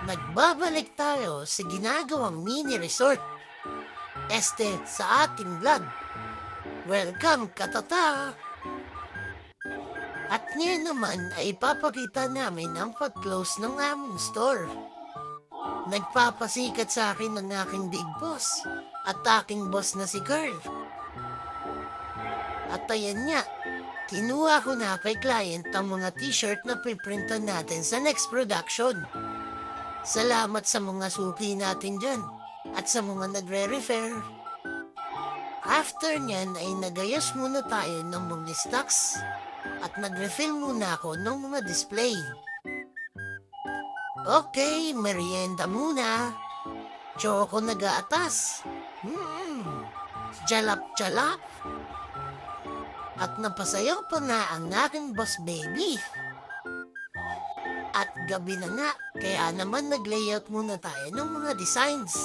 Nagbabalik tayo sa ginagawang mini resort. Este sa ating vlog. Welcome, katata! At ngayon naman ay ipapakita namin ang pag-close ng aming store. Nagpapasikat sa akin ng aking big boss at aking boss na si Carl. At ayan nga, kinuha ko na kay client ang mga t-shirt na piprintan natin sa next production. Salamat sa mga suki natin dyan at sa mga nagre-refer. After nyan ay nagayos muna tayo ng mga stocks at nag-refill muna ako ng mga display. Okay, merienda muna. Choco nag-aatas. Hmm, jalap-jalap. At napasayaw pa nga ang aking boss baby. At gabi na nga, kaya naman nag-layout muna tayo ng mga designs.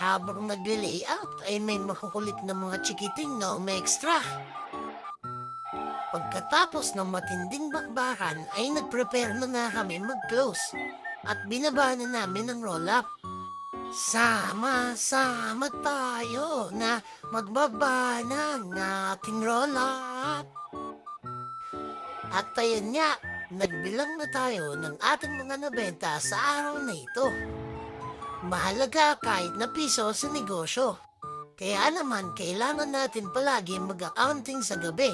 Habang nag-layout ay may makukulit na mga chikiting na extra. Pagkatapos ng matinding bakbakan ay nag-prepare na nga kami mag-close at binaba na namin ang roll-up. Sama-sama tayo na magbaba ng ating roll-up. At ayan nga, nagbilang na tayo ng ating mga nabenta sa araw na ito. Mahalaga kahit na piso sa negosyo. Kaya naman kailangan natin palagi mag-accounting sa gabi.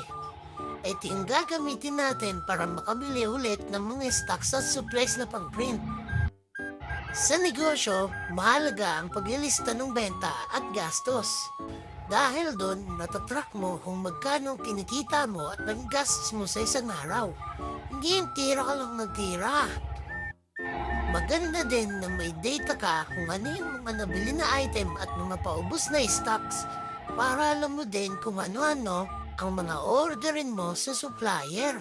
Ito yung gagamitin natin para makabili ulit ng mga stocks at supplies na pang-print. Sa negosyo, mahalaga ang paglilista ng benta at gastos. Dahil doon, natatrack mo kung magkano kinikita mo at nagagastos mo sa isang araw. Yung tira ka lang ng tira. Maganda din na may data ka kung ano yung mga nabili na item at mga paubos na stocks para alam mo din kung ano-ano ang mga orderin mo sa supplier.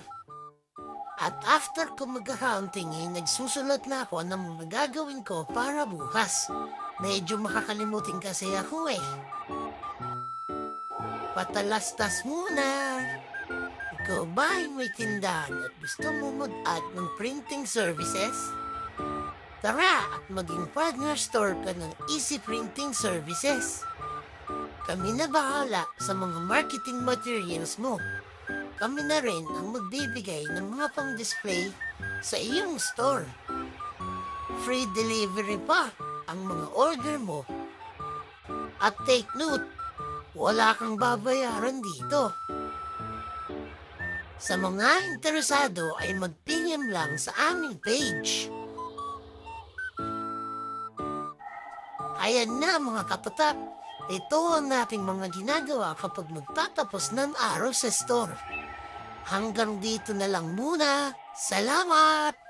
At after ko mag-accounting, eh, nagsusulat na ako ng mga gagawin ko para bukas. Medyo makakalimutin kasi ako eh. Patalastas muna. Ay may tindahan at gusto mo mag-add ng printing services? Tara at maging partner store ka ng Easy Printing Services. Kami na bahala sa mga marketing materials mo. Kami na rin ang magbibigay ng mga pang-display sa iyong store. Free delivery pa ang mga order mo. At take note, wala kang babayaran dito. Sa mga interesado ay mag-PM lang sa aming page. Ayan na mga katatap. Ito ang ating mga ginagawa kapag magtatapos ng araw sa store. Hanggang dito na lang muna. Salamat!